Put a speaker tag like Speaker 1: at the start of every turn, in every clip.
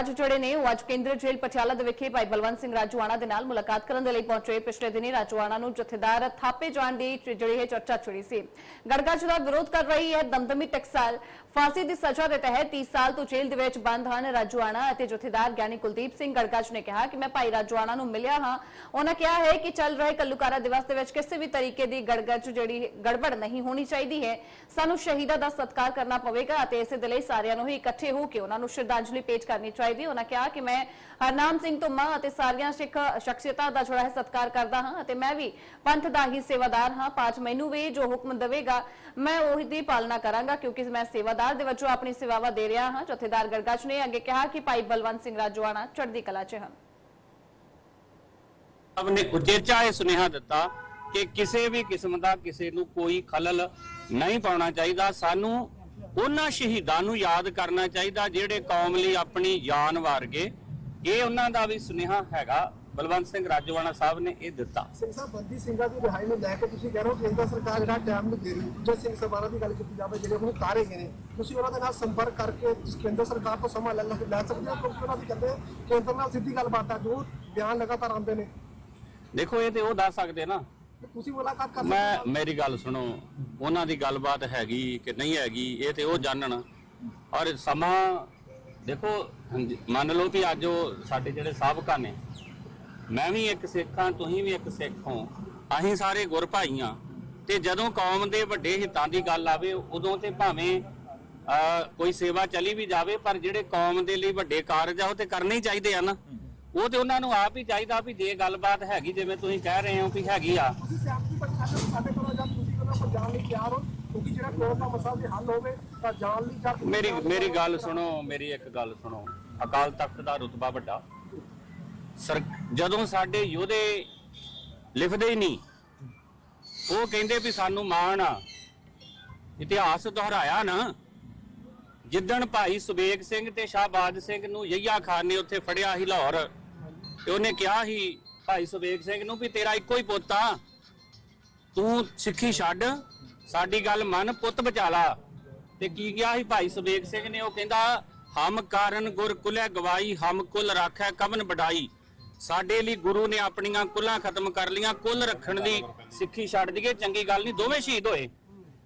Speaker 1: ਅੱਜ ਜਿਹੜੇ ਨੇ ਉਹ ਅੱਜ ਕੇਂਦਰ ਜੇਲ੍ਹ ਪਟਿਆਲਾ ਦੇ ਵਿਖੇ ਭਾਈ ਬਲਵੰਤ ਸਿੰਘ ਰਾਜੂਆਣਾ ਦੇ ਨਾਲ ਮੁਲਾਕਾਤ ਕਰਨ ਦੇ ਲਈ ਪਹੁੰਚੇ। ਪਿਛਲੇ ਦਿਨੀ ਰਾਜੂਆਣਾ ਨੂੰ ਜਥੇਦਾਰ ਥਾਪੇ ਜਾਣ ਦੀ ਜਿਹੜੀ ਹੈ ਚਰਚਾ ਛਿੜੀ ਸੀ। ਗੜਗੜ ਦਾ ਵਿਰੋਧ ਕਰ ਰਹੀ ਹੈ ਦਮਦਮੀ ਟਕਸਾਲ। ਫਾਂਸੀ ਦੀ ਸਜ਼ਾ ਦੇ ਤਹਿਤ 30 ਸਾਲ ਤੋਂ ਜੇਲ੍ਹ ਦੇ ਵਿੱਚ ਬੰਦ ਹਨ ਰਾਜੂਆਣਾ ਅਤੇ ਜਥੇਦਾਰ ਗਿਆਨੀ ਕੁਲਦੀਪ ਸਿੰਘ ਗੜਗੜ ਨੇ ਕਿਹਾ ਕਿ ਮੈਂ ਭਾਈ ਰਾਜੂਆਣਾ ਨੂੰ ਮਿਲਿਆ ਹਾਂ। ਉਹਨਾਂ ਕਿਹਾ ਹੈ ਕਿ ਚੱਲ ਰਹੇ ਕੱਲੂਕਾਰਾ ਦਿਵਸ ਦੇ ਵਿੱਚ ਕਿਸੇ ਵੀ ਤਰੀਕੇ ਦੀ ਗੜਗੜ ਜਿਹੜੀ ਗੜਬੜ ਨਹੀਂ ਹੋਣੀ ਚਾਹੀਦੀ ਹੈ। ਸਾਨੂੰ ਸ਼ਹੀਦਾਂ ਦਾ ਸਤਿਕਾਰ ਕਰਨਾ ਪਵੇਗਾ ਅਤੇ ਇਸੇ ਦੇ ਲਈ ਸਾਰਿਆਂ ਨੂੰ ਹੀ ਇਕੱਠੇ ਹੋ ਕੇ ਉਹਨਾਂ ਨੂੰ ਸ਼ਰਧਾਂਜਲੀ ਭੇਟ ਕਰਨੀ ਚਾਹੀਦੀ ਉਹਨਾਂ ਕਿਹਾ ਕਿ ਮੈਂ ਹਰਨਾਮ ਸਿੰਘ ਧੁੰਮਾ ਅਤੇ ਸਾਰੀਆਂ ਸਿੱਖ ਸ਼ਖਸੀਅਤਾਂ ਦਾ ਜਿਹੜਾ ਹੈ ਸਤਿਕਾਰ ਕਰਦਾ ਹਾਂ ਅਤੇ ਮੈਂ ਵੀ ਪੰਥ ਦਾ ਹੀ ਸੇਵਾਦਾਰ ਹਾਂ। ਪਾਜ ਮੈਨੂੰ ਵੀ ਜੋ ਹੁਕਮ ਦੇਵੇਗਾ, ਮੈਂ ਉਹੀ ਦੀ ਪਾਲਣਾ ਕਰਾਂਗਾ ਕਿਉਂਕਿ ਮੈਂ ਸੇਵਾਦਾਰ ਦੇ ਵਜੋਂ ਆਪਣੀ ਸੇਵਾਵਾਂ ਦੇ ਰਿਹਾ ਹਾਂ। ਜਥੇਦਾਰ ਗਰਗਾਚ ਨੇ ਅੱਗੇ ਕਿਹਾ ਕਿ ਭਾਈ ਬਲਵੰਤ ਸਿੰਘ ਰਾਜੋਆਣਾ ਚੜ੍ਹਦੀ ਕਲਾ 'ਚ ਹਨ।
Speaker 2: ਸਭ ਨੇ ਉਚੇਚਾ ਇਹ ਸੁਨੇਹਾ ਦਿੱਤਾ ਕਿ ਕਿਸੇ ਵੀ ਕਿਸਮ ਦਾ ਕਿਸੇ ਨੂੰ ਕੋਈ ਖਲਲ ਨਹੀਂ ਪਾਉਣਾ ਚਾਹੀਦਾ। ਸਾਨੂੰ ਉਹਨਾਂ ਸ਼ਹੀਦਾਂ ਨੂੰ ਯਾਦ ਕਰਨਾ ਚਾਹੀਦਾ ਜਿਹੜੇ ਕੌਮ ਲਈ ਆਪਣੀ ਜਾਨ ਵਾਰ ਗਏ ਇਹ ਉਹਨਾਂ ਦਾ ਵੀ ਸੁਨੇਹਾ ਹੈਗਾ। ਬਲਵੰਤ ਸਿੰਘ ਰਾਜਵਾਨਾ ਸਾਹਿਬ ਨੇ ਇਹ ਦਿੱਤਾ।
Speaker 3: ਸਿੰਘ ਸਾਹਿਬ ਬੰਦੀ ਸਿੰਘਾਂ ਦੀ ਰਿਹਾਈ ਨੂੰ ਲੈ ਕੇ ਤੁਸੀਂ ਕਹਿ ਰਹੇ ਹੋ ਕੇਂਦਰ ਸਰਕਾਰ ਜਿਹੜਾ ਟਾਈਮ ਨੂੰ ਦੇ ਰਹੀ ਜੇ ਸਿੰਘ ਸਭਾਰਾ ਦੀ ਗੱਲ ਕੀਤੀ ਜਾਵੇ ਜਿਹੜੇ ਹੁਣ ਤਾਰੇ ਗਏ ਨੇ ਤੁਸੀਂ ਉਹਨਾਂ ਦੇ ਨਾਲ ਸੰਪਰਕ ਕਰਕੇ ਕੇਂਦਰ ਸਰਕਾਰ ਤੋਂ ਸਮਾਂ ਲੈ ਲੈ ਸਕਦੇ ਹੋ? ਕਿਉਂਕਿ ਉਹਨਾਂ ਦੀ ਕਹਿੰਦੇ ਕੇਂਦਰ ਨਾਲ ਸਿੱਧੀ ਗੱਲਬਾਤ ਹੈ ਜੋ ਬਿਆਨ ਲਗਾਤਾਰ ਆਉਂਦੇ ਨੇ।
Speaker 2: ਦੇਖੋ ਇਹ ਤੇ ਉਹ ਦੱਸ ਸਕਦੇ ਨਾ।
Speaker 3: ਤੁਸੀਂ ਮੁਲਾਕਾਤ ਕਰ ਸਕਦੇ
Speaker 2: ਮੈਂ ਮੇਰੀ ਗੱਲ ਸੁਣੋ ਉਹਨਾਂ ਦੀ ਗੱਲਬਾਤ ਹੈਗੀ ਕਿ ਨਹੀਂ ਹੈਗੀ ਇਹ ਤੇ ਉਹ ਜਾਣਨ। ਔਰ ਸਮਾਂ ਦੇਖੋ ਮੰਨ ਲਓ ਕਿ ਅੱਜ ਉਹ ਸਾਡੇ ਜਿਹੜੇ ਸਾਬਕਾ ਨੇ ਮੈਂ ਵੀ ਇੱਕ ਸਿੱਖ ਹਾਂ ਤੁਸੀਂ ਵੀ ਇੱਕ ਸਿੱਖ ਹੋ। ਅਸੀਂ ਸਾਰੇ ਗੁਰ ਭਾਈ ਹਾਂ ਤੇ ਜਦੋਂ ਕੌਮ ਦੇ ਵੱਡੇ ਹਿੱਤਾਂ ਦੀ ਗੱਲ ਆਵੇ ਉਦੋਂ ਤੇ ਭਾਵੇਂ ਕੋਈ ਸੇਵਾ ਚਲੀ ਵੀ ਜਾਵੇ ਪਰ ਜਿਹੜੇ ਕੌਮ ਦੇ ਲਈ ਵੱਡੇ ਕਾਰਜ ਆ ਉਹ ਤੇ ਕਰਨੇ ਹੀ ਚਾਹੀਦੇ ਆ ਨਾ। ਉਹ ਤੇ ਉਹਨਾਂ ਨੂੰ ਆਪ ਹੀ ਚਾਹੀਦਾ ਵੀ ਜੇ ਗੱਲਬਾਤ ਹੈਗੀ ਜਿਵੇਂ ਤੁਸੀਂ ਕਹਿ ਰਹੇ ਹੋ ਵੀ ਹੈਗੀ ਆ।
Speaker 3: ਤੁਸੀਂ ਸਿਆਸੀ ਪੱਖਾਂ ਤੋਂ ਸਾਡੇ ਕੋਲ ਜਾਂ ਤੁਸੀਂ ਉਹਨਾਂ ਕੋਲ ਜਾਣ ਲਈ ਤਿਆਰ ਹੋ ਕਿਉਂਕਿ ਜਿਹੜਾ ਕੋਰਟ ਦਾ ਮਸਲਾ ਵੀ ਹੱਲ ਹੋਵੇ ਤਾਂ ਜਾਣ ਲਈ ਜਾਂ
Speaker 2: ਮੇਰੀ ਮੇਰੀ ਗੱਲ ਸੁਣੋ ਮੇਰੀ ਇੱਕ ਗੱਲ ਸੁਣੋ। ਅਕਾਲ ਤਖਤ ਦਾ ਰੁਤਬਾ ਵੱਡਾ। ਸਰ ਜਦੋਂ ਸਾਡੇ ਯੋਧੇ ਲਿਖਦੇ ਹੀ ਨਹੀਂ ਉਹ ਕਹਿੰਦੇ ਵੀ ਸਾਨੂੰ ਮਾਣ ਆ। ਇਤਿਹਾਸ ਦੁਹਰਾਇਆ ਨਾ ਜਿੱਦਣ ਭਾਈ ਸੁਬੇਗ ਸਿੰਘ ਤੇ ਸ਼ਾਹਬਾਦ ਸਿੰਘ ਨੂੰ ਯਈਆ ਖਾਨ ਨੇ ਉੱਥੇ ਫੜਿਆ ਸੀ ਲਾਹੌਰ ਤੇ ਉਹਨੇ ਕਿਹਾ ਸੀ ਭਾਈ ਸੁਬੇਗ ਸਿੰਘ ਨੂੰ ਵੀ ਤੇਰਾ ਇੱਕੋ ਹੀ ਪੁੱਤ ਆ। ਤੂੰ ਸਿੱਖੀ ਛੱਡ, ਸਾਡੀ ਗੱਲ ਮੰਨ, ਪੁੱਤ ਬਚਾ ਲਾ। ਤੇ ਕੀ ਕਿਹਾ ਸੀ ਭਾਈ ਸੁਬੇਗ ਸਿੰਘ ਨੇ? ਉਹ ਕਹਿੰਦਾ, ਹਮ ਕਾਰਨ ਗੁਰ ਕੁਲੇ ਗਵਾਈ, ਹਮ ਕੁਲ ਰਾਖੈ ਕਵਨ ਵਡਾਈ। ਸਾਡੇ ਲਈ ਗੁਰੂ ਨੇ ਆਪਣੀਆਂ ਕੁੱਲਾਂ ਖਤਮ ਕਰ ਲੀਆਂ ਕੁੱਲ ਰੱਖਣ ਦੀ ਸਿੱਖੀ ਛੱਡ ਦਈਏ ਚੰਗੀ ਗੱਲ ਨਹੀਂ, ਦੋਵੇਂ ਸ਼ਹੀਦ ਹੋਏ।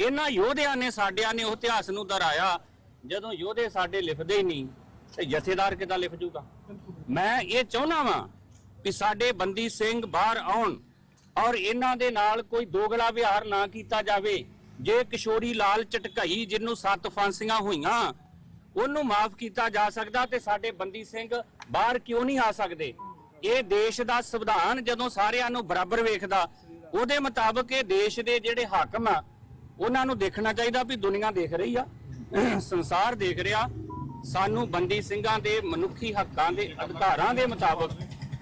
Speaker 2: ਇਹਨਾਂ ਯੋਧਿਆਂ ਨੇ, ਸਾਡਿਆਂ ਨੇ ਉਹ ਇਤਿਹਾਸ ਨੂੰ ਦੁਹਰਾਇਆ। ਜਦੋਂ ਯੋਧੇ ਸਾਡੇ ਲਿਖਦੇ ਹੀ ਨਹੀਂ ਤੇ ਜਥੇਦਾਰ ਕਿਦਾਂ ਲਿਖ ਜੂਗਾ? ਮੈਂ ਇਹ ਚਾਹੁੰਦਾ ਵਾਂ ਕਿ ਸਾਡੇ ਬੰਦੀ ਸਿੰਘ ਬਾਹਰ ਆਉਣ ਔਰ ਇਹਨਾਂ ਦੇ ਨਾਲ ਕੋਈ ਦੋਗਲਾ ਵਿਹਾਰ ਨਾ ਕੀਤਾ ਜਾਵੇ। ਜੇ ਕਿਸ਼ੋਰੀ ਲਾਲ ਚਟਕਈ ਜਿਹਨੂੰ ਸੱਤ ਫਾਂਸੀਆਂ ਹੋਈਆਂ, ਉਹਨੂੰ ਮਾਫ ਕੀਤਾ ਜਾ ਸਕਦਾ ਤੇ ਸਾਡੇ ਬੰਦੀ ਸਿੰਘ ਬਾਹਰ ਕਿਉਂ ਨਹੀਂ ਆ ਸਕਦੇ? ਇਹ ਦੇਸ਼ ਦਾ ਸੰਵਿਧਾਨ ਜਦੋਂ ਸਾਰਿਆਂ ਨੂੰ ਬਰਾਬਰ ਵੇਖਦਾ, ਉਹਦੇ ਮੁਤਾਬਕ ਇਹ ਦੇਸ਼ ਦੇ ਜਿਹੜੇ ਹਾਕਮ ਆ, ਉਹਨਾਂ ਨੂੰ ਦੇਖਣਾ ਚਾਹੀਦਾ ਵੀ ਦੁਨੀਆ ਦੇਖ ਰਹੀ ਆ, ਸੰਸਾਰ ਦੇਖ ਰਿਹਾ ਸਾਨੂੰ ਬੰਦੀ ਸਿੰਘਾਂ ਦੇ, ਮਨੁੱਖੀ ਹੱਕਾਂ ਦੇ, ਅਧਿਕਾਰਾਂ ਦੇ ਮੁਤਾਬਕ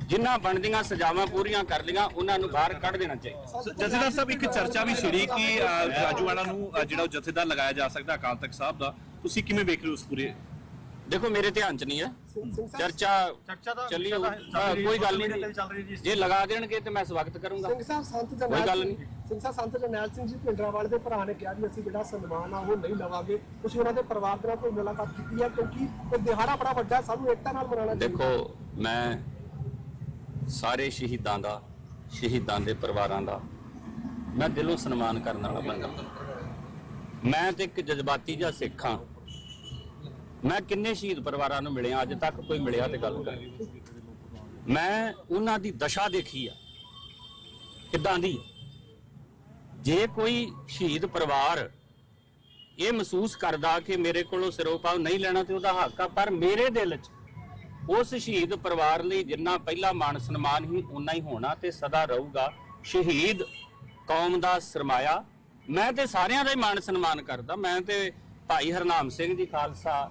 Speaker 2: ਜਿਨ੍ਹਾਂ ਬਣਦੀਆਂ ਸਜ਼ਾਵਾਂ ਪੂਰੀਆਂ ਕਰ ਲਈਆਂ, ਉਹਨਾਂ ਨੂੰ ਬਾਹਰ ਕੱਢ ਦੇਣਾ ਚਾਹੀਦਾ।
Speaker 4: ਜਥੇਦਾਰ ਸਾਹਿਬ, ਇੱਕ ਚਰਚਾ ਵੀ ਛਿੜੀ ਕਿ ਰਾਜੂ ਵਾਲਾ ਨੂੰ ਜਿਹੜਾ ਉਹ ਜਥੇਦਾਰ ਲਗਾਇਆ ਜਾ ਸਕਦਾ, ਅਕਾਲ ਤਖਤ ਸਾਹਿਬ ਦਾ, ਤੁਸੀਂ ਕਿਵੇਂ ਵੇਖ ਰਹੇ ਹੋ ਉਸ ਪੂਰੇ
Speaker 2: ਦੇਖੋ ਮੇਰੇ ਧਿਆਨ 'ਚ ਨਹੀਂ ਹੈ।
Speaker 3: ਸਾਹਿਬ
Speaker 2: ਚਰਚਾ ਚੱਲੀ ਹੋਊ। ਹਾਂ, ਕੋਈ ਗੱਲ ਨਹੀਂ ਜੇ। ਲਗਾ ਦੇਣਗੇ ਤੇ ਮੈਂ ਸਵਾਗਤ ਕਰੂੰਗਾ।
Speaker 3: ਸਿੰਘ ਸਾਹਿਬ ਸੰਤ
Speaker 2: ਕੋਈ ਗੱਲ
Speaker 3: ਸਿੰਘ-
Speaker 2: ਨਹੀਂ।
Speaker 3: ਸਿੰਘ ਸਾਹਿਬ ਸੰਤ ਜਰਨੈਲ ਸਿੰਘ ਜੀ ਪਿੰਡਰਾਵਾਲ ਦੇ ਭਰਾ ਨੇ ਕਿਹਾ ਵੀ ਅਸੀਂ ਜਿਹੜਾ ਸਨਮਾਨ ਆ ਉਹ ਨਹੀਂ ਲਵਾਂਗੇ। ਤੁਸੀਂ ਉਹਨਾਂ ਦੇ ਪਰਿਵਾਰ ਦੇ ਨਾਲ ਕੋਈ ਮੁਲਾਕਾਤ ਕੀਤੀ ਹੈ ਕਿਉਂਕਿ ਇਹ ਦਿਹਾੜਾ ਬੜਾ ਵੱਡਾ ਹੈ, ਸਾਨੂੰ ਏਕਤਾ ਨਾਲ ਮਨਾਉਣਾ
Speaker 2: ਦੇਖੋ ਮੈਂ ਸਾਰੇ ਸ਼ਹੀਦਾਂ ਦਾ ਸ਼ਹੀਦਾਂ ਦੇ ਪਰਿਵਾਰਾਂ ਦਾ ਮੈਂ ਦਿਲੋਂ ਸਨਮਾਨ ਕਰਨ ਵਾਲਾ ਬੰਦਾ। ਮੈਂ ਤੇ ਇੱਕ ਜਜ਼ਬਾਤੀ ਜਿਹਾ ਸਿੱਖ ਹਾਂ। ਮੈਂ ਕਿੰਨੇ ਸ਼ਹੀਦ ਪਰਿਵਾਰਾਂ ਨੂੰ ਮਿਲਿਆ, ਅੱਜ ਤੱਕ ਕੋਈ ਮਿਲਿਆ ਤੇ ਗੱਲ ਕਰ। ਮੈਂ ਉਹਨਾਂ ਦੀ ਦਸ਼ਾ ਦੇਖੀ ਆ। ਕਿੱਦਾਂ ਦੀ? ਜੇ ਕੋਈ ਸ਼ਹੀਦ ਪਰਿਵਾਰ ਇਹ ਮਹਿਸੂਸ ਕਰਦਾ ਕਿ ਮੇਰੇ ਕੋਲੋਂ ਸਿਰੋਪਾਵ ਨਹੀਂ ਲੈਣਾ ਤੇ ਉਹਦਾ ਹੱਕ ਆ, ਪਰ ਮੇਰੇ ਦਿਲ 'ਚ ਉਸ ਸ਼ਹੀਦ ਪਰਿਵਾਰ ਲਈ ਜਿੰਨਾ ਪਹਿਲਾ ਮਾਣ ਸਨਮਾਨ ਹੀ ਉਨਾ ਹੀ ਹੋਣਾ ਤੇ ਸਦਾ ਰਹੂਗਾ। ਸ਼ਹੀਦ ਕੌਮ ਦਾ ਸਰਮਾਇਆ। ਮੈਂ ਤੇ ਸਾਰਿਆਂ ਦਾ ਹੀ ਮਾਣ ਸਨਮਾਨ ਕਰਦਾ। ਮੈਂ ਤੇ ਭਾਈ ਹਰਨਾਮ ਸਿੰਘ ਜੀ ਖਾਲਸਾ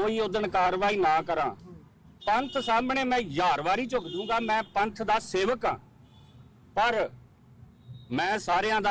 Speaker 2: ਕੋਈ ਉਦਣ ਕਾਰਵਾਈ ਨਾ ਕਰਾਂ। ਪੰਥ ਸਾਹਮਣੇ ਮੈਂ ਹਜ਼ਾਰ ਵਾਰੀ ਝੁਕ ਦੂੰਗਾ ਮੈਂ ਪੰਥ ਦਾ ਸੇਵਕ ਹਾਂ। ਪਰ ਮੈਂ ਸਾਰਿਆਂ ਦਾ